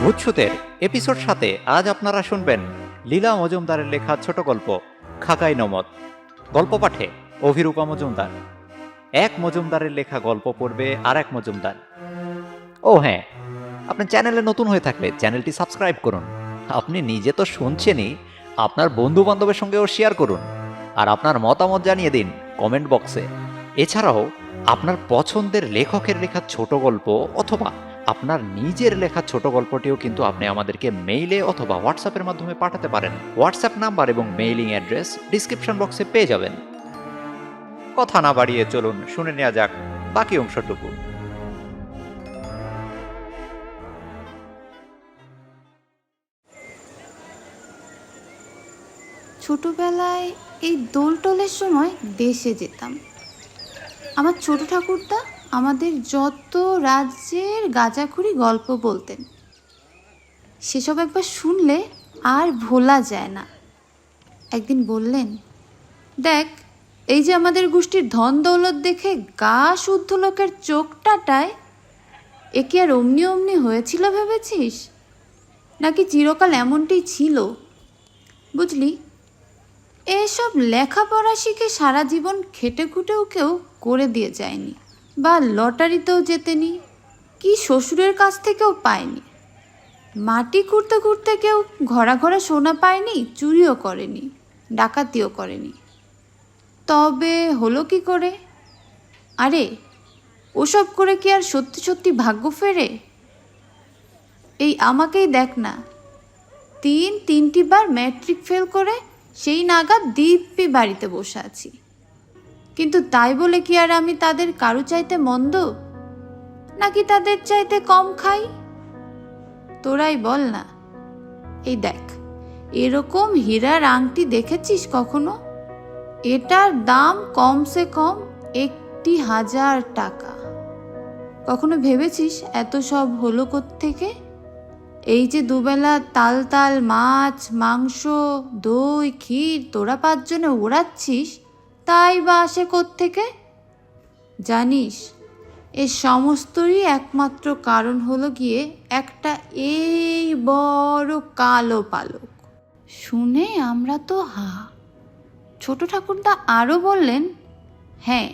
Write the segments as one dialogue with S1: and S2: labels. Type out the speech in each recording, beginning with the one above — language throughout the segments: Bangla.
S1: ভূতছুতের এপিসোড সাথে আজ আপনারা শুনবেন লীলা মজুমদারের লেখা ছোট গল্প খাকাই নমত। গল্প পাঠে অভিরূপা মজুমদার। এক মজুমদারের লেখা গল্প পড়বে আর এক মজুমদার। ও হ্যাঁ আপনার চ্যানেলে নতুন হয়ে থাকলে চ্যানেলটি সাবস্ক্রাইব করুন। আপনি নিজে তো শুনছেনই, আপনার বন্ধু বান্ধবের সঙ্গেও শেয়ার করুন। আর আপনার মতামত জানিয়ে দিন কমেন্ট বক্সে। এছাড়াও, আপনার পছন্দের লেখকের লেখা ছোট গল্প অথবা আপনার নিজের লেখা ছোট গল্পটিও কিন্তু আপনি আমাদেরকে মেইলে অথবা হোয়াটসঅ্যাপের মাধ্যমে পাঠাতে পারেন। হোয়াটসঅ্যাপ নাম্বার এবং মেইলিং অ্যাড্রেস ডিসক্রিপশন বক্সে পেয়ে যাবেন। কথা না বাড়িয়ে চলুন, শুনে নেওয়া যাক বাকি অংশটুকু।
S2: ছোটবেলায় এই দোলটোলের সময় দেশে যেতাম। আমার ছোট ঠাকুরদা আমাদের যত রাজ্যের গাঁজাখুরি গল্প বলতেন। সেসব একবার শুনলে আর ভোলা যায় না। একদিন বললেন, দেখ, এই যে আমাদের গোষ্ঠীর ধন দৌলত দেখে গা শুদ্ধ লোকের চোখটাটায় এ কি আর অমনি অমনি হয়েছিল ভেবেছিস? নাকি চিরকাল এমনটাই ছিল? বুঝলি এসব লেখাপড়া শিখে সারা জীবন খেটে খুটেও কেউ করে দিয়ে যায়নি বা লটারিতেও যেতেনি, কি শ্বশুরের কাছ থেকেও পায়নি। মাটি খুঁড়তে খুঁড়তে কেউ ঘরা ঘরা সোনা পায়নি, চুরিও করেনি, ডাকাতিও করেনি। তবে হলো কি করে? আরে, ওসব করে কি আর সত্যি সত্যি ভাগ্য ফেরে? এই আমাকেই দেখ না। তিন তিনটি বার ম্যাট্রিক ফেল করে সেই নাগাদ দিব্যি বাড়িতে বসে আছি। কিন্তু তাই বলে কি আর আমি তাদের কারু চাইতে মন্দ? নাকি তাদের চাইতে কম খাই? তোরাই বল না। এই দেখ, এরকম হীরার আংটি দেখেছিস কখনো? এটার দাম কমসে কম একটি হাজার টাকা। কখনো ভেবেছিস এত সব হলো থেকে এই যে দুবেলা তাল তাল মাছ, মাংস, দই, ক্ষীর, তোরা পাঁচজনে ওড়াচ্ছিস, তাই বা আসে থেকে জানিস এর সমস্তরই একমাত্র কারণ হলো গিয়ে একটা এই বড় কালো পালক। শুনে আমরা তো হা। ছোট ঠাকুরদা আরও বললেন হ্যাঁ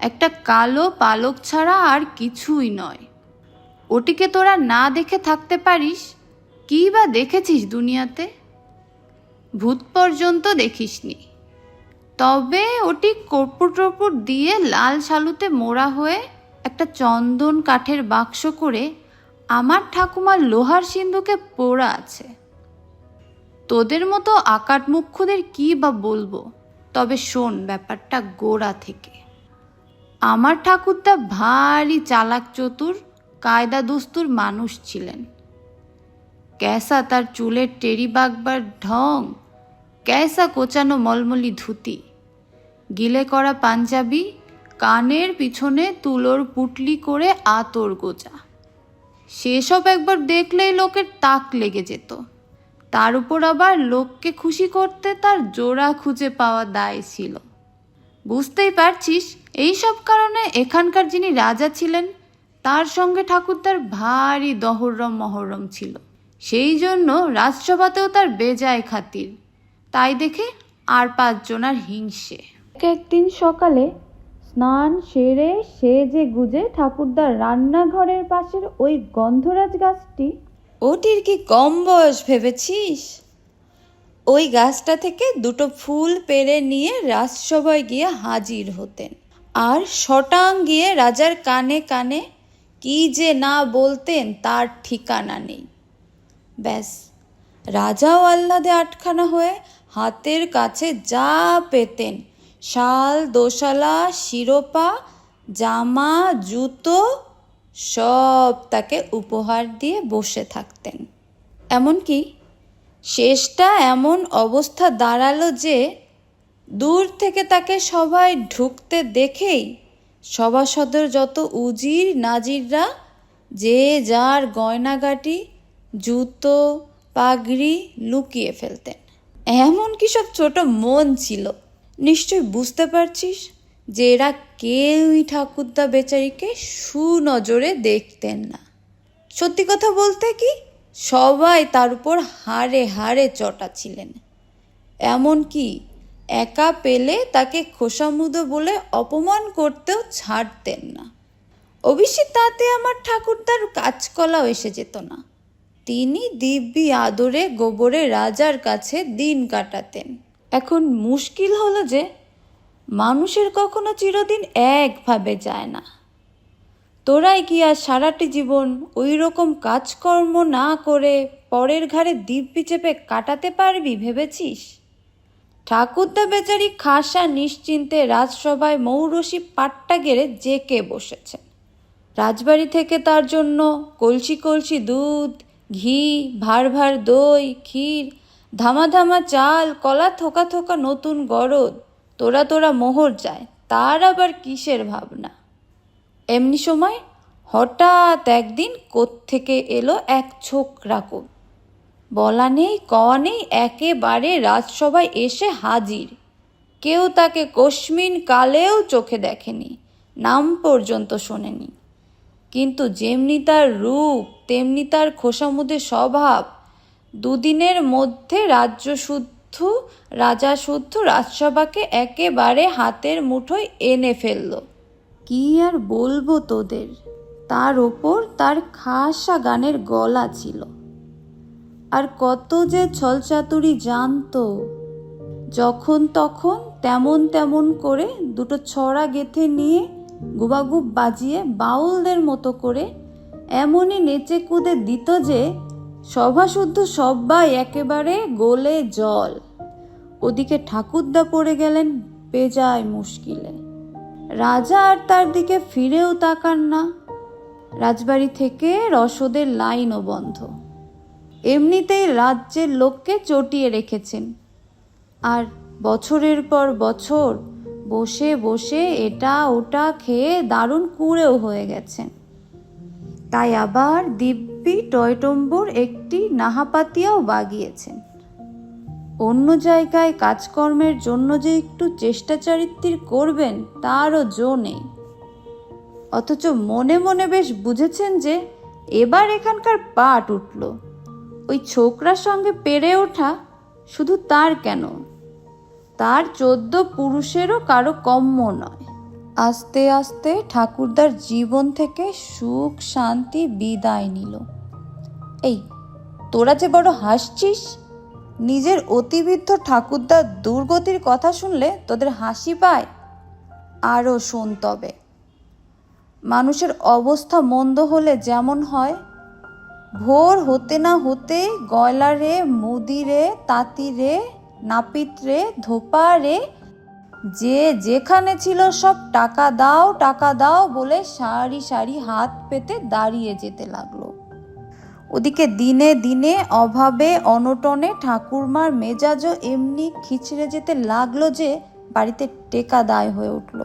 S2: একটা কালো পালক ছাড়া আর কিছুই নয়। ওটিকে তোরা না দেখে থাকতে পারিস? কী বা দেখেছিস দুনিয়াতে? ভূত পর্যন্ত দেখিসনি। তবে ওটি কর্পূর টর্পূর দিয়ে লাল শালুতে মোড়া হয়ে একটা চন্দন কাঠের বাক্স করে আমার ঠাকুমার লোহার সিন্ধুকে পোড়া আছে। তোদের মতো আকাট মুখ্যদের কী বা বলব? তবে শোন ব্যাপারটা গোড়া থেকে। আমার ঠাকুরদা ভারী চালাক চতুর কায়দা দুস্তুর মানুষ ছিলেন। ক্যাসা তার চুলের টেরি বাগবার ঢং, ক্যাসা কোচানো মলমলি ধুতি, গিলে করা পাঞ্জাবি, কানের পিছনে তুলোর পুটলি করে আতর গোজা। সেসব একবার দেখলেই লোকের তাক লেগে যেত। তার উপর আবার লোককে খুশি করতে তার জোড়া খুঁজে পাওয়া দায় ছিল। বুঝতেই পারছিস এই সব কারণে এখানকার যিনি রাজা ছিলেন তার সঙ্গে ঠাকুরদার ভারী দহরম মহরম ছিল। সেই জন্য রাজসভাতেও তার বেজায় খাতির। তাই দেখে আর পাঁচজনার হিংসে। একদিন সকালে স্নান সেরে সেজে গুজে ঠাকুরদার রান্নাঘরের পাশের ওই গন্ধরাজ গাছটি ওটির কি কম বয়স ভেবেছিস? ওই গাছটা থেকে দুটো ফুল পেরে নিয়ে রাজসভায় গিয়ে হাজির হতেন। আর শটাং গিয়ে রাজার কানে কানে কি যে না বলতেন তার ঠিকানা নেই। ব্যাস, রাজাও আহ্লাদে আটখানা হয়ে হাতের কাছে যা পেতেন, শাল, দোশালা, শিরোপা, জামা, জুতো, সব তাকে উপহার দিয়ে বসে থাকতেন। এমনকি শেষটা এমন অবস্থা দাঁড়াল যে দূর থেকে তাকে সবাই ঢুকতে দেখেই সভাসদের যত উজির নাজিররা, যে যার গয়নাগাটি, জুতো, পাগড়ি লুকিয়ে ফেলতেন। এমন কি সব ছোট মন ছিল? নিশ্চয় বুঝতে পারছিস যে এরা কেউই ঠাকুরদা বেচারিকে সুনজরে দেখতেন না। সত্যি কথা বলতে কি, সবাই তার উপর হাড়ে হাড়ে চটা ছিলেন এমনকি একা পেলে তাকে খোসামুদো বলে অপমান করতেও ছাড়তেন না। অবশ্যই তাতে আমার ঠাকুরদার কাজকলাও এসে যেত না। তিনি দিব্যি আদরে গোবরে রাজার কাছে দিন কাটাতেন। এখন মুশকিল হলো যে মানুষের কখনো চিরদিন একভাবে যায় না। তোরাই কি আর সারাটি জীবন ওই রকম কাজকর্ম না করে পরের ঘাড়ে দিব্যি চেপে কাটাতে পারবি ভেবেছিস? ঠাকুরদা বেচারি খাসা নিশ্চিন্তে রাজসভায় মৌরসি পাট্টা গেড়ে জেকে বসেছেন রাজবাড়ি থেকে তার জন্য কলসি কলসি দুধ, ঘি, ভার ভার দই, ক্ষীর ধামা ধামা চাল, কলা থোকা থোকা নতুন গরদ, তোরা তোরা মোহর যায়, তার আবার কিসের ভাবনা? এমনি সময় হঠাৎ একদিন কোত্থেকে এলো এক ছোকরা কবি। বলা নেই, কওয়া নেই, একেবারে রাজসভায় এসে হাজির। কেউ তাকে কস্মিন কালেও চোখে দেখেনি, নাম পর্যন্ত শোনেনি। কিন্তু যেমনি তার রূপ, তেমনি তার খোসামুদে স্বভাব, দুদিনের মধ্যে রাজ্য শুদ্ধ রাজা শুদ্ধ রাজসভাকে একেবারে হাতের মুঠোয় এনে ফেলল। কি আর বলব তোদের? তার ওপর তার খাসা গানের গলা ছিল। আর কত যে ছলচাতুরি জানতো। যখন তখন তেমন তেমন করে দুটো ছড়া গেথে নিয়ে গুবাগুব বাজিয়ে বাউলদের মতো করে এমনই নেচে কুদে দিত যে সভাশুদ্ধ সব্বাই একেবারে গোলে জল। ওদিকে ঠাকুরদা পড়ে গেলেন বেজায় মুশকিলে। রাজা আর তার দিকে ফিরেও তাকান না। রাজবাড়ি থেকে রসদের লাইনও বন্ধ। এমনিতেই রাজ্যের লোককে চটিয়ে রেখেছেন। আর বছরের পর বছর বসে বসে এটা ওটা খেয়ে দারুণ কুঁড়েও হয়ে গেছেন। তাই আবার দিব্যি টয়টম্বুর একটি নাহাপাতিয়াও বাগিয়েছেন। অন্য জায়গায় কাজকর্মের জন্য যে একটু চেষ্টা চারিত্রির করবেন, তারও জো নেই। অথচ মনে মনে বেশ বুঝেছেন যে এবার এখানকার পাট উঠল। ওই ছোকরার সঙ্গে পেরে ওঠা শুধু তার কেন? তার চোদ্দ পুরুষেরও কারও কম্য নয়। আস্তে আস্তে ঠাকুরদার জীবন থেকে সুখ, শান্তি বিদায় নিল। এই, তোরা যে বড় হাসছিস? নিজের অতিবৃদ্ধ ঠাকুরদার দুর্গতির কথা শুনলে তোদের হাসি পায়? আরও শোন তবে। মানুষের অবস্থা মন্দ হলে যেমন হয় ভোর হতে না হতে গয়লারে, মুদিরে, তাঁতিরে, নাপিতরে, ধোপারে, যে যেখানে ছিল সব টাকা দাও টাকা দাও বলে সারি সারি হাত পেতে দাঁড়িয়ে যেতে লাগল। ওদিকে দিনে দিনে অভাবে, অনটনে ঠাকুরমার মেজাজও এমনি খিচড়ে যেতে লাগল যে বাড়িতে টেকা দায় হয়ে উঠল।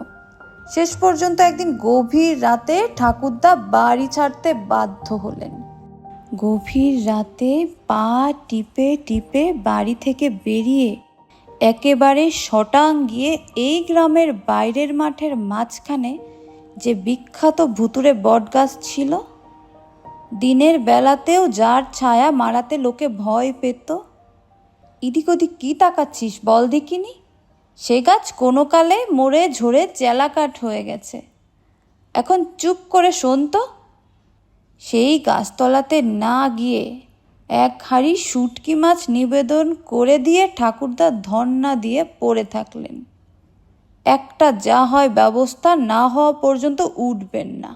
S2: শেষ পর্যন্ত একদিন গভীর রাতে ঠাকুরদা বাড়ি ছাড়তে বাধ্য হলেন। গভীর রাতে পা টিপে টিপে বাড়ি থেকে বেরিয়ে একেবারে শটাং গিয়ে এই গ্রামের বাইরের মাঠের মাঝখানে যে বিখ্যাত ভুতুরে বটগাছ ছিল, দিনের বেলাতেও যার ছায়া মারাতে লোকে ভয় পেত। ইদিক ওদিক কী তাকাচ্ছিস বল দেখিনি? সে গাছ কোনো কালে মরে ঝরে চেলাকাঠ হয়ে গেছে। এখন চুপ করে শোন তো। সেই গাছতলাতে না গিয়ে এক হাঁড়ি শুটকি মাছ নিবেদন করে দিয়ে ঠাকুরদা ধন্না দিয়ে পড়ে থাকলেন। একটা যা হয় ব্যবস্থা না হওয়া পর্যন্ত উঠবেন না।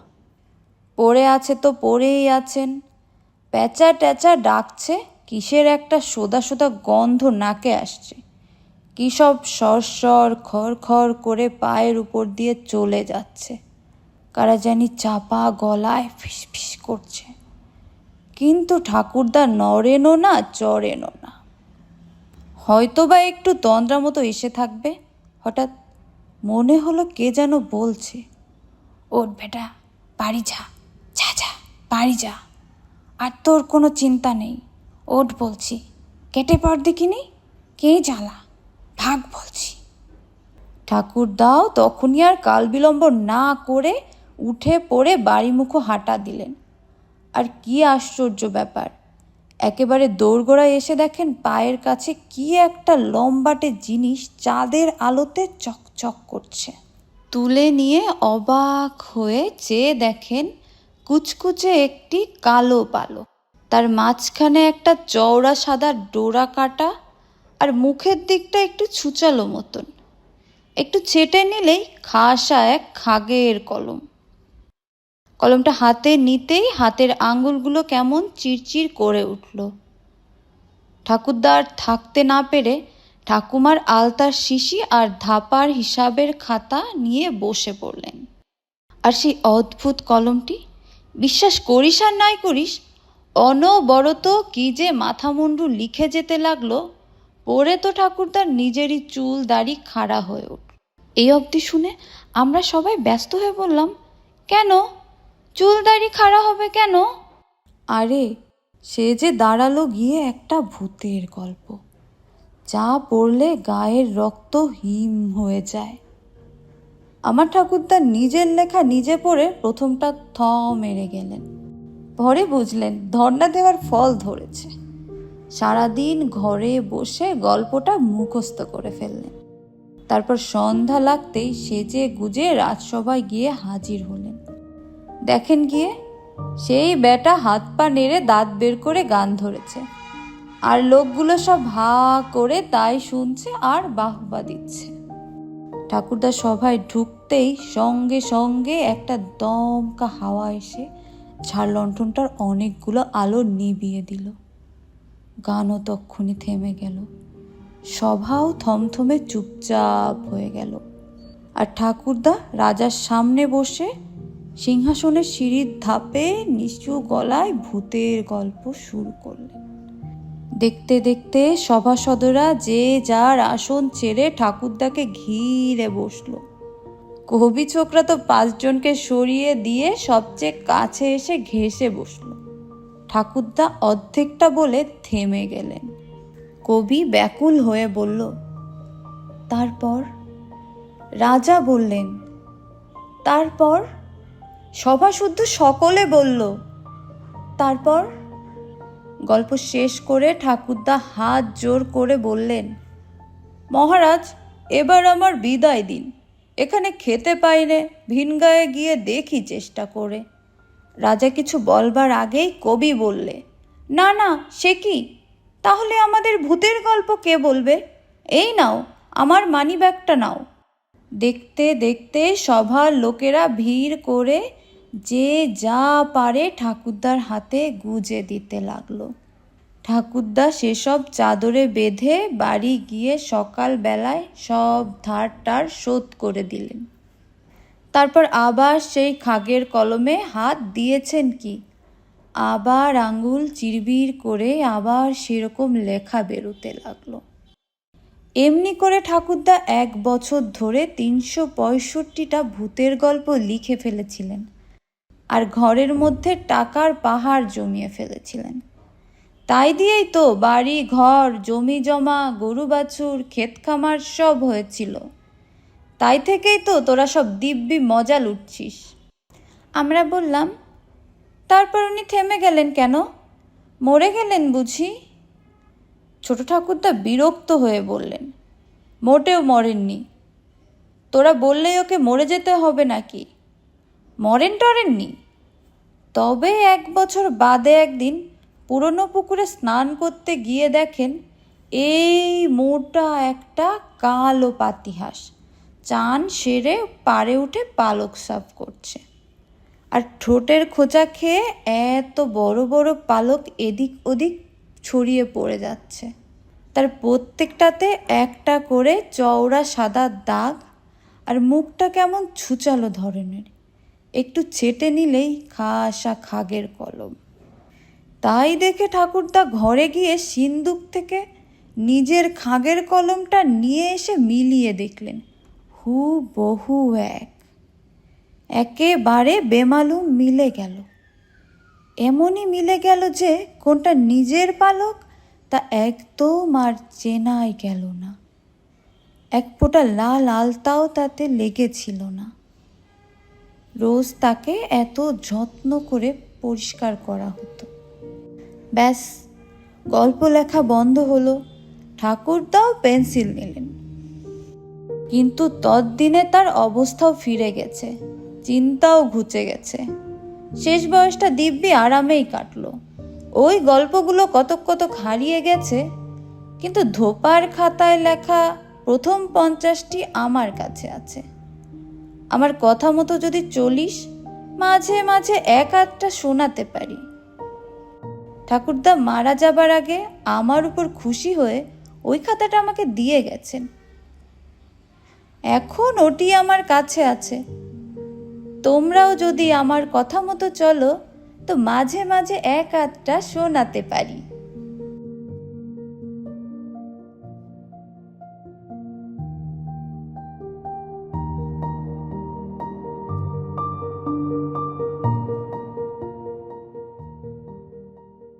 S2: পড়ে আছে তো পড়েই আছেন। প্যাঁচা ট্যাঁচা ডাকছে, কিসের একটা সোদা সোদা গন্ধ নাকে আসছে। কী সব সর সর খড় খড় করে পায়ের উপর দিয়ে চলে যাচ্ছে। কারা জানি চাপা গলায় ফিস ফিস করছে। কিন্তু ঠাকুরদা নড়েনও না, চড়েনও না। হয়তো বা একটু তন্দ্রা মতো এসে থাকবে। হঠাৎ মনে হলো কে যেন বলছে, ওঠ বেটা, বাড়ি যা যা যা, বাড়ি যা। আর তোর কোনো চিন্তা নেই। ওট বলছি, কেটে পড় দেখিনি? কে জ্বালা? ভাগ বলছি। ঠাকুরদাও তখনই আর কাল বিলম্ব না করে উঠে পড়ে বাড়িমুখো হাঁটা দিলেন। আর কি আশ্চর্য ব্যাপার, একেবারে দোরগোড়ায় এসে দেখেন পায়ের কাছে কি একটা লম্বাটে জিনিস চাঁদের আলোতে চকচক করছে। তুলে নিয়ে অবাক হয়ে চেয়ে দেখেন কুচকুচে একটি কালো পালো তার মাঝখানে একটা চওড়া সাদা ডোরা কাটা আর মুখের দিকটা একটু ছুচালো মতন। একটু ছেটে নিলেই খাসা এক খাগের কলম। কলমটা হাতে নিতেই হাতের আঙ্গুলগুলো কেমন চিরচির করে উঠল। ঠাকুরদার থাকতে না পেরে ঠাকুমার আলতার শিশি আর ধাপার হিসাবের খাতা নিয়ে বসে পড়লেন। আর সেই অদ্ভুত কলমটি? বিশ্বাস করিস আর নাই করিস, অনবরত কি যে মাথামুন্ডু লিখে যেতে লাগল পরে তো ঠাকুরদার নিজেরই চুল দাড়ি খাড়া হয়ে উঠল এই অবধি শুনে আমরা সবাই ব্যস্ত হয়ে বললাম, কেন? চুল দাড়ি খাড়া হবে কেন? আরে, সে যে দাঁড়াল গিয়ে একটা ভূতের গল্প। যা পড়লে গায়ের রক্ত হিম হয়ে যায়। আমার ঠাকুরদা নিজের লেখা নিজে পড়ে প্রথমটা থ মেরে গেলেন। পরে বুঝলেন, ধর্ণা দেওয়ার ফল ধরেছে। সারাদিন ঘরে বসে গল্পটা মুখস্থ করে ফেললেন। তারপর সন্ধ্যা লাগতেই সেজে গুজে রাজসভায় গিয়ে হাজির হলেন। দেখেন গিয়ে, সেই বেটা হাত পা নেড়ে দাঁত বের করে গান ধরেছে। আর লোকগুলো সব হা করে তাই শুনছে আর বাহবা দিচ্ছে। ঠাকুরদা সভায় ঢুকতেই সঙ্গে সঙ্গে একটা দমকা হাওয়া এসে ঝাড় লণ্ঠনটার অনেকগুলো আলো নিভিয়ে দিল। গানও তক্ষুনি থেমে গেল। সভাও থমথমে চুপচাপ হয়ে গেল। আর ঠাকুরদা রাজার সামনে বসে সিংহাসনের সিঁড়ির ধাপে নিচু গলায় ভূতের গল্প শুরু করলেন। দেখতে দেখতে সভাসদরা যে যার আসন ছেড়ে ঠাকুরদাকে ঘিরে বসল। কবি ছোকরা তো পাঁচজনকে সরিয়ে দিয়ে সবচেয়ে কাছে এসে ঘেসে বসল। ঠাকুরদা অর্ধেকটা বলে থেমে গেলেন। কবি ব্যাকুল হয়ে বলল, তারপর? রাজা বললেন, তারপর? সভা শুদ্ধ সকলে বলল, তারপর গল্প শেষ করে ঠাকুরদা হাত জোর করে বললেন, মহারাজ, এবার আমার বিদায় দিন। এখানে খেতে পাইনে ভিনগায়ে গিয়ে দেখি চেষ্টা করে। রাজা কিছু বলবার আগেই কবি বললে, না না, সে কি? তাহলে আমাদের ভূতের গল্প কে বলবে? এই নাও, আমার মানি ব্যাগটা নাও। দেখতে দেখতে সভার লোকেরা ভিড় করে যে যা পারে ঠাকুরদার হাতে গুজে দিতে লাগল। ঠাকুরদা সেসব চাদরে বেঁধে বাড়ি গিয়ে সকালবেলায় সব ধার টার শোধ করে দিলেন। তারপর আবার সেই খাগের কলমে হাত দিয়েছেন কি? আবার আঙ্গুল চিরবির করে আবার সেরকম লেখা বেরোতে লাগল। এমনি করে ঠাকুরদা এক বছর ধরে তিনশো পঁয়ষট্টিটা ভূতের গল্প লিখে ফেলেছিলেন। আর ঘরের মধ্যে টাকার পাহাড় জমিয়ে ফেলেছিলেন। তাই দিয়েই তো বাড়ি, ঘর, জমি জমা, গরু বাছুর, ক্ষেত খামার সব হয়েছিল। তাই থেকেই তো তোরা সব দিব্যি মজা লুটছিস। আমরা বললাম, তারপর উনি থেমে গেলেন কেন? মরে গেলেন বুঝি? ছোট ঠাকুরদা বিরক্ত হয়ে বললেন, মোটেও মরেননি। তোরা বললেই ওকে মরে যেতে হবে নাকি? মরেন টরেননি তবে এক বছর বাদে একদিন পুরনো পুকুরে স্নান করতে গিয়ে দেখেন এই মোটা একটা কালো পাতিহাঁস। চান সেরে পারে উঠে পালক সাফ করছে। আর ঠোঁটের খোঁচা খেয়ে এত বড় বড় পালক এদিক ওদিক ছড়িয়ে পড়ে যাচ্ছে। তার প্রত্যেকটাতে একটা করে চওড়া সাদা দাগ আর মুখটা কেমন ছুচালো ধরনের। একটু ছেটে নিলেই খাসা খাগের কলম। তাই দেখে ঠাকুরদা ঘরে গিয়ে সিন্দুক থেকে নিজের খাগের কলমটা নিয়ে এসে মিলিয়ে দেখলেন। হু বহু এক। একেবারে বেমালুম মিলে গেল। এমনই মিলে গেল যে কোনটা নিজের পালক তা একদম আর চেনাই গেল না। এক ফোঁটা লাল আলতাও তাতে লেগেছিল না। রোজ তাকে এত যত্ন করে পরিষ্কার করা হতো। ব্যাস, গল্প লেখা বন্ধ হলো। ঠাকুরদাও পেন্সিল নিলেন। কিন্তু ততদিনে তার অবস্থাও ফিরে গেছে, চিন্তাও ঘুচে গেছে। শেষ বয়সটা দিব্যি আরামেই কাটলো। ওই গল্পগুলো কতক কতক হারিয়ে গেছে, কিন্তু ধোপার খাতায় লেখা প্রথম পঞ্চাশটি আমার কাছে আছে। আমার কথা মতো যদি চলিস, মাঝে মাঝে এক আধটা শোনাতে পারি। ঠাকুরদা মারা যাবার আগে আমার উপর খুশি হয়ে ওই খাতাটা আমাকে দিয়ে গেছেন। এখন ওটি আমার কাছে আছে। তোমরাও যদি আমার কথা মতো চলো, তো মাঝে মাঝে এক আধটা শোনাতে পারি।